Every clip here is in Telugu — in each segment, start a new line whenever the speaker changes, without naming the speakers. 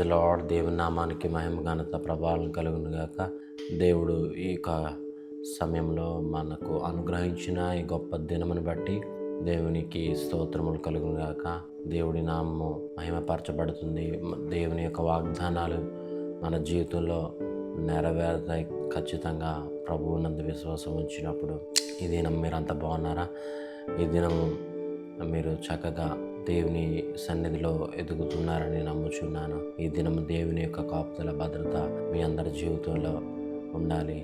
ప్రైజ్ లార్డ్ దేవుని నామానికి మహిమ ఘనత ప్రభావం కలుగును గాక. దేవుడు ఈ యొక్క సమయంలో మనకు అనుగ్రహించిన ఈ గొప్ప దినమును బట్టి దేవునికి స్తోత్రములు కలుగును గాక. దేవుడి నామము మహిమపరచబడుతుంది. దేవుని యొక్క వాగ్దానాలు మన జీవితంలో నెరవేరుతాయి. ఖచ్చితంగా ప్రభువు నందు విశ్వాసం ఉంచినప్పుడు ఈ దినం మీరంతా బాగున్నారా? ఈ దినము మీరు చక్కగా దేవుని సన్నిధిలో ఎదుగుతున్నారని నమ్ముచున్నాను. ఈ దినం దేవుని యొక్క కాపుదల భద్రత మీ అందరి జీవితంలో ఉండాలి.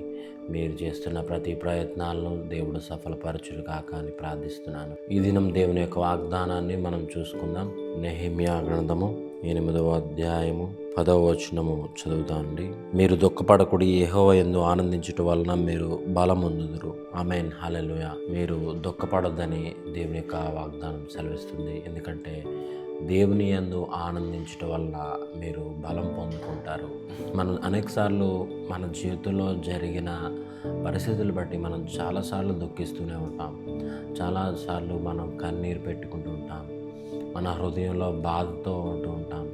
మీరు చేస్తున్న ప్రతి ప్రయత్నాలను దేవుడు సఫలపరచులు కాక అని ప్రార్థిస్తున్నాను. ఈ దినం దేవుని యొక్క వాగ్దానాన్ని మనం చూసుకుందాం. నెహిమ్యా గ్రంథము ఎనిమిదవ అధ్యాయము పదవ వచనము చదువుతాండి మీరు దుఃఖపడకుడి ఏహోవ ఎందు ఆనందించుట వలన మీరు బలమొందుదురు. ఆమెన్. హల్లెలూయా. మీరు దుఃఖపడొద్దని దేవుని యొక్క వాగ్దానం సెలవిస్తుంది. ఎందుకంటే దేవుని ఎందు ఆనందించటం వల్ల మీరు బలం పొందుకుంటారు. మనం అనేకసార్లు మన జీవితంలో జరిగిన పరిస్థితులు బట్టి మనం చాలాసార్లు దుఃఖిస్తూనే ఉంటాం. చాలాసార్లు మనం కన్నీరు పెట్టుకుంటూ ఉంటాం. మన హృదయంలో బాధతో ఉంటూ ఉంటాం.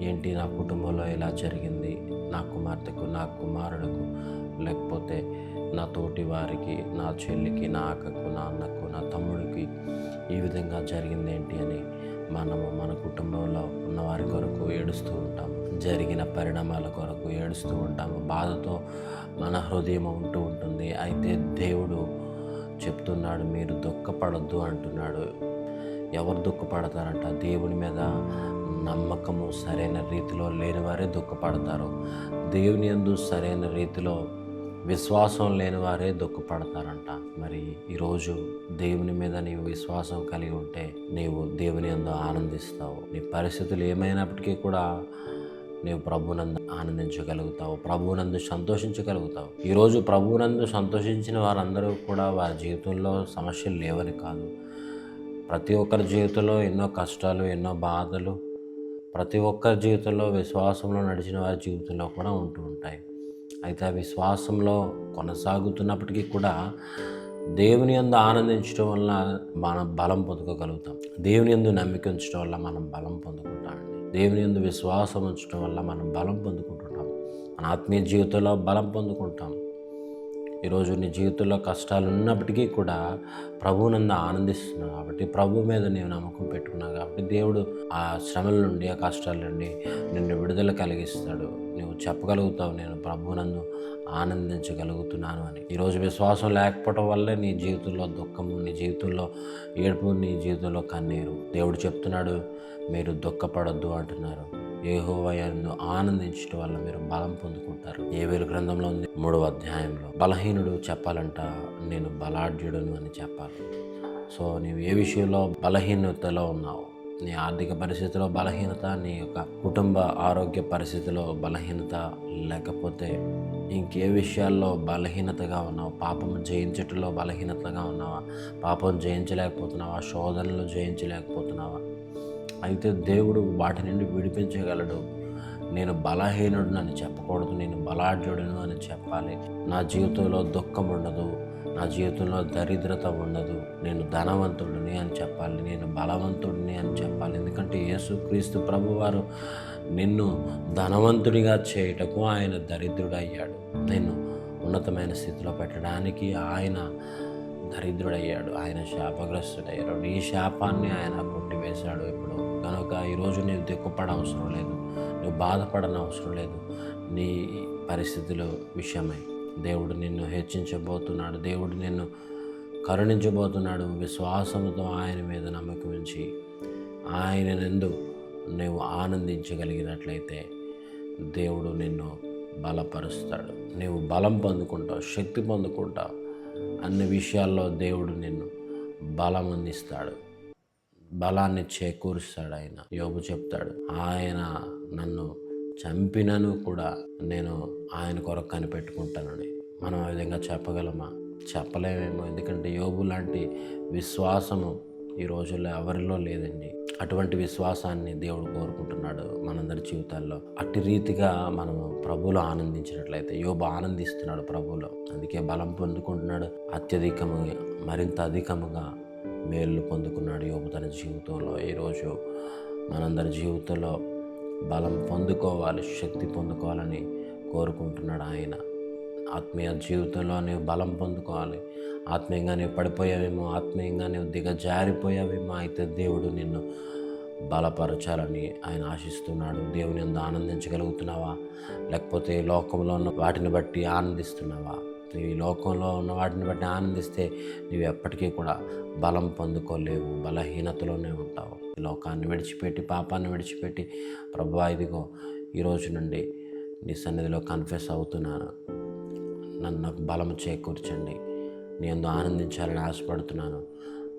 ఏంటి నా కుటుంబంలో ఇలా జరిగింది? నా కుమార్తెకు నా కుమారుడుకు లేకపోతే నా తోటి వారికి నా చెల్లికి నా అక్కకు నా అన్నకు నా తమ్ముడికి ఈ విధంగా జరిగింది ఏంటి అని మనము మన కుటుంబంలో ఉన్న వారి కొరకు ఏడుస్తూ ఉంటాము జరిగిన పరిణామాల కొరకు ఏడుస్తూ ఉంటాము. బాధతో మన హృదయం ఉంటూ ఉంటుంది. అయితే దేవుడు చెప్తున్నాడు మీరు దుఃఖపడద్దు అంటున్నాడు. ఎవరు దుఃఖపడతారంట? దేవుని మీద నమ్మకము సరైన రీతిలో లేని వారే దుఃఖపడతారు. దేవుని ఎందు సరైన రీతిలో విశ్వాసం లేని వారే దుఃఖపడతారంట. మరి ఈరోజు దేవుని మీద నీవు విశ్వాసం కలిగి ఉంటే నీవు దేవుని యందు ఆనందిస్తావు. నీ పరిస్థితులు ఏమైనప్పటికీ కూడా నీవు ప్రభునందు ఆనందించగలుగుతావు. ప్రభువునందు సంతోషించగలుగుతావు. ఈరోజు ప్రభువునందు సంతోషించిన వారందరూ కూడా వారి జీవితంలో సమస్యలు లేవని కాదు. ప్రతి ఒక్కరి జీవితంలో ఎన్నో కష్టాలు ఎన్నో బాధలు ప్రతి ఒక్కరి జీవితంలో విశ్వాసంలో నడిచిన వారి జీవితంలో కూడా ఉంటూ ఉంటాయి. అయితే ఆ విశ్వాసంలో కొనసాగుతున్నప్పటికీ కూడా దేవుని ఎందు ఆనందించడం వల్ల మనం బలం పొందుకోగలుగుతాం. దేవుని యందు నమ్మిక ఉంచడం వల్ల మనం బలం పొందుకుంటామండి. దేవుని యందు విశ్వాసం ఉంచడం వల్ల మనం బలం పొందుకుంటుంటాం. మన ఆత్మీయ జీవితంలో బలం పొందుకుంటాం. ఈరోజు నీ జీవితంలో కష్టాలు ఉన్నప్పటికీ కూడా ప్రభువునందు ఆనందిస్తున్నావు కాబట్టి ప్రభు మీద నేను నమ్మకం పెట్టుకున్నావు కాబట్టి దేవుడు ఆ శ్రమల నుండి ఆ కష్టాల నుండి నిన్ను విడుదల కలిగిస్తాడు. నువ్వు చెప్పగలుగుతావు నేను ప్రభునందు ఆనందించగలుగుతున్నాను అని. ఈరోజు విశ్వాసం లేకపోవడం వల్లే నీ జీవితంలో దుఃఖము నీ జీవితంలో ఏడుపు నీ జీవితంలో కన్నీరు. దేవుడు చెప్తున్నాడు మీరు దుఃఖపడొద్దు అంటున్నారు. ఏహోవయందు ఆనందించడం వల్ల మీరు బలం పొందుకుంటారు. ఏ వేలు గ్రంథంలో ఉంది మూడవ అధ్యాయంలో. బలహీనుడు చెప్పాలంట నేను బలాఢ్యుడను అని చెప్పాలి. సో నీవు ఏ విషయంలో బలహీనతలో ఉన్నావు? నీ ఆర్థిక పరిస్థితిలో బలహీనత నీ యొక్క కుటుంబ ఆరోగ్య పరిస్థితిలో బలహీనత లేకపోతే ఇంకే విషయాల్లో బలహీనతగా ఉన్నావు. పాపం జయించటంలో బలహీనతగా ఉన్నావా? పాపం జయించలేకపోతున్నావా? శోధనలు జయించలేకపోతున్నావా? అయితే దేవుడు వాటి నుండి విడిపించగలడు. నేను బలహీనుడు అని చెప్పకూడదు. నేను బలాఢ్యుడును అని చెప్పాలి. నా జీవితంలో దుఃఖం ఉండదు. నా జీవితంలో దరిద్రత ఉండదు. నేను ధనవంతుడిని అని చెప్పాలి. నేను బలవంతుడిని అని చెప్పాలి. ఎందుకంటే యేసుక్రీస్తు ప్రభువారు నిన్ను ధనవంతుడిగా చేయటకు ఆయన దరిద్రుడయ్యాడు. నిన్ను ఉన్నతమైన స్థితిలో పెట్టడానికి ఆయన దరిద్రుడయ్యాడు. ఆయన శాపగ్రస్తుడయ్యాడు. ఈ శాపాన్ని ఆయన కొట్టివేశాడు ఇప్పుడు. కనుక ఈరోజు నీవు దిక్కుపడ అవసరం లేదు. నువ్వు బాధపడనవసరం లేదు. నీ పరిస్థితుల విషయమై దేవుడు నిన్ను హెచ్చించబోతున్నాడు. దేవుడు నిన్ను కరుణించబోతున్నాడు. విశ్వాసంతో ఆయన మీద నమ్మకం ఉంచి ఆయన నిందు నువ్వు ఆనందించగలిగినట్లయితే దేవుడు నిన్ను బలపరుస్తాడు. నీవు బలం పొందుకుంటావు శక్తి పొందుకుంటావు. అన్ని విషయాల్లో దేవుడు నిన్ను బలం అందిస్తాడు. బలాన్ని చేకూరుస్తాడు ఆయన. యోగు చెప్తాడు ఆయన నన్ను చంపినను కూడా నేను ఆయన కొరకు కనిపెట్టుకుంటానని మనం ఆ విధంగా చెప్పగలమా? చెప్పలేమేమో. ఎందుకంటే యోగు లాంటి విశ్వాసము ఈ రోజుల్లో ఎవరిలో లేదండి. అటువంటి విశ్వాసాన్ని దేవుడు కోరుకుంటున్నాడు మనందరి జీవితాల్లో. అట్టి రీతిగా మనము ప్రభువులో ఆనందించినట్లయితే యోబు ఆనందిస్తున్నాడు ప్రభువులో. అందుకే బలం పొందుకుంటున్నాడు. అత్యధికముగా మరింత అధికముగా మేలు పొందుకున్నాడు యోబు తన జీవితంలో. ఈరోజు మనందరి జీవితంలో బలం పొందుకోవాలి శక్తి పొందుకోవాలని కోరుకుంటున్నాడు ఆయన. ఆత్మీయ జీవితంలో నీవు బలం పొందుకోవాలి. ఆత్మీయంగా నీవు పడిపోయావేమో ఆత్మీయంగా నీవు దిగజారిపోయావేమో అయితే దేవుడు నిన్ను బలపరచాలని ఆయన ఆశిస్తున్నాడు. దేవుని ఎందు ఆనందించగలుగుతున్నావా? లేకపోతే లోకంలో ఉన్న వాటిని బట్టి ఆనందిస్తున్నావా? ఈ లోకంలో ఉన్న వాటిని బట్టి ఆనందిస్తే నీవు ఎప్పటికీ కూడా బలం పొందుకోలేవు బలహీనతలోనే ఉంటావు. లోకాన్ని విడిచిపెట్టి పాపాన్ని విడిచిపెట్టి ప్రభు ఇదిగో ఈరోజు నుండి నీ సన్నిధిలో కన్ఫెస్ అవుతున్నాను. నన్ను నాకు బలం చేకూర్చండి. నీ ఎందు ఆనందించాలని ఆశపడుతున్నాను.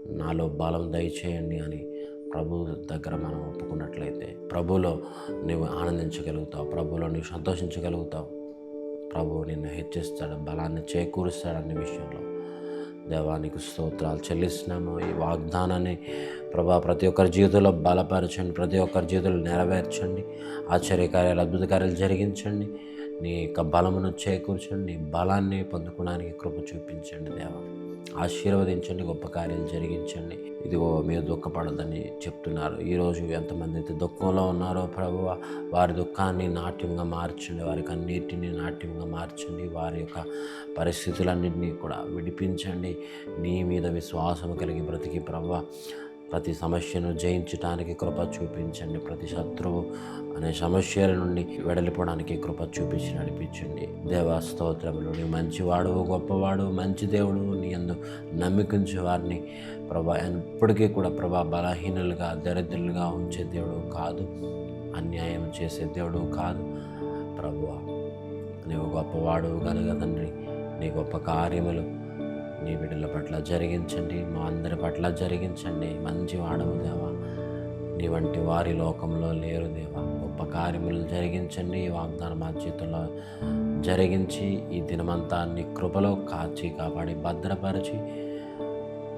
నాలో బలం దయచేయండి అని ప్రభు దగ్గర మనం ఒప్పుకున్నట్లయితే ప్రభులో నీవు ఆనందించగలుగుతావు ప్రభులో నీవు సంతోషించగలుగుతావు. ప్రభు నిన్ను హెచ్చిస్తాడు బలాన్ని చేకూరుస్తాడు అన్ని విషయంలో. దేవానికి స్తోత్రాలు చెల్లిస్తున్నాము. ఈ వాగ్దానాన్ని ప్రభా ప్రతి ఒక్కరి జీవితంలో బలపరచండి ప్రతి ఒక్కరి జీవితంలో నెరవేర్చండి. ఆశ్చర్యకార్యాలు అద్భుత కార్యాలు జరిగించండి. నీ యొక్క బలమును చేకూర్చండి నీ బలాన్ని పొందుకోవడానికి కృప చూపించండి దేవా. ఆశీర్వదించండి గొప్ప కార్యాలు జరిగించండి. ఇదిగో మీరు దుఃఖపడదని చెప్తున్నారు. ఈరోజు ఎంతమంది అయితే దుఃఖంలో ఉన్నారో ప్రభు వారి దుఃఖాన్ని నాట్యంగా మార్చండి వారి కన్నీటిని నాట్యంగా మార్చండి వారి యొక్క పరిస్థితులన్నింటినీ కూడా విడిపించండి. నీ మీద విశ్వాసం కలిగి బ్రతికి ప్రభు ప్రతి సమస్యను జయించడానికి కృప చూపించండి. ప్రతి శత్రువు అనే సమస్యల నుండి వెడలిపోవడానికి కృప చూపించి నడిపించండి. దేవాస్తోత్రములు నీ మంచివాడు గొప్పవాడు మంచి దేవుడు నీ ఎందు నమ్మికించే వారిని ప్రభా. ఎప్పటికీ కూడా ప్రభా బలహీనులుగా దరిద్రులుగా ఉంచే దేవుడు కాదు. అన్యాయం చేసే దేవుడు కాదు. ప్రభు నీవు గొప్పవాడు కనుక తండ్రి. నీ గొప్ప కార్యములు నీ బిడ్డల పట్ల జరిగించండి. మా అందరి పట్ల జరిగించండి. మంచి వాడము దేవా. నీ వంటి వారి లోకంలో లేరు దేవా. గొప్ప కార్యములు జరిగించండి. ఈ వాగ్దాన మా జీవితంలో జరిగించి ఈ దినమంతా నీ కృపలో కాచి కాపాడి భద్రపరిచి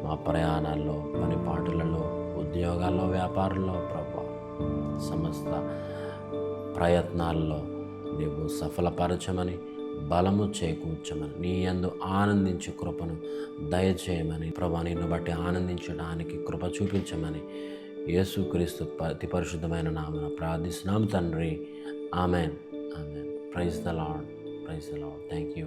మా ప్రయాణాల్లో పనిపాటులలో ఉద్యోగాల్లో వ్యాపారంలో ప్రభా సమస్త ప్రయత్నాల్లో నీవు సఫలపరచమని బలము చేకూర్చమని నీ యందు ఆనందించే కృపను దయచేయమని ప్రభా నిన్ను బట్టి ఆనందించడానికి కృప చూపించమని యేసుక్రీస్తు అతి పరిశుద్ధమైన నామన ప్రార్థిస్తున్నాం తండ్రి. Amen. Amen. Praise the Lord praise the Lord thank you